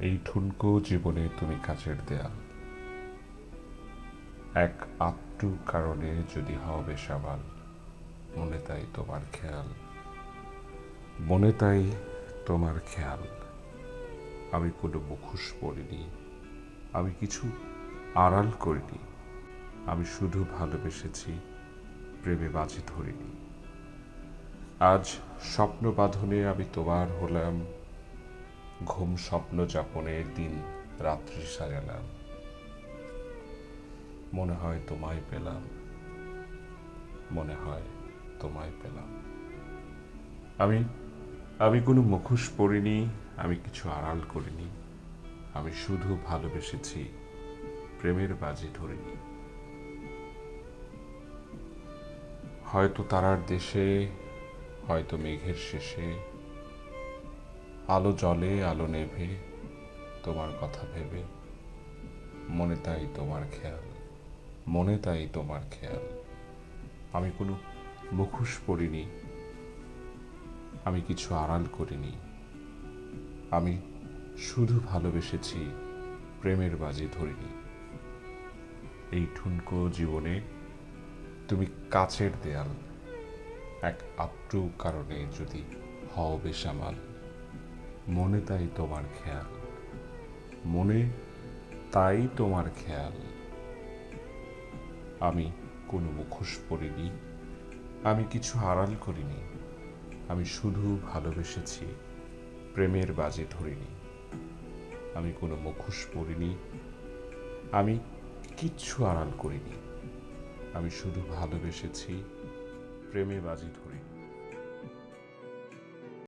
এই ঠুনকো জীবনে তুমি কাছের দেয়াল। এক আত্মু কারণে যদি হও বেসামাল মনে তাই তোমার খেয়াল। মনে তাই তোমার খেয়াল। আমি কোনো মুখোশ পড়িনি আমি কিছু আড়াল করিনি, আমি শুধু ভালোবেসেছি, প্রেমে বাজি ধরিনি। আজ স্বপ্ন বাঁধনে আমি তোমার হলাম ঘুম স্বপ্ন যাপনের দিন রাত্রি সাজালাম। মনে হয় তোমায় পেলাম। মনে হয় তোমায় পেলাম। আমি আমি কোনো মুখোশ পরিনি, আমি কিছু আড়াল করিনি। আমি শুধু ভালোবেসেছি, প্রেমের বাজি ধরিনি। হয়তো তারার দেশে, হয়তো মেঘের শেষে আলো জলে, আলো নেভে, তোমার কথা ভেবে। মনে তাই তোমার খেয়াল, মনে তাই তোমার খেয়াল। আমি কোনো মুখোশ পরিনি, আমি কিছু আড়াল করিনি। আমি শুধু ভালোবেসেছি, প্রেমের বাজি ধরিনি। এই ঠুনকো জীবনে তুমি কাছের দেয়াল, এক আপ্রু কারণে যদি হও বেসামাল। মনে তাই তোমার খেয়াল। মনে তাই তোমার খেয়াল। আমি কোনো মুখোশ পরিনি, আমি কিছু আড়াল করিনি, আমি শুধু ভালোবেসেছি, প্রেমের বাজে ধরিনি। আমি কোনো মুখোশ পরিনি, আমি কিচ্ছু আড়াল করিনি, আমি শুধু ভালোবেসেছি, প্রেমে বাজি ধরিনি।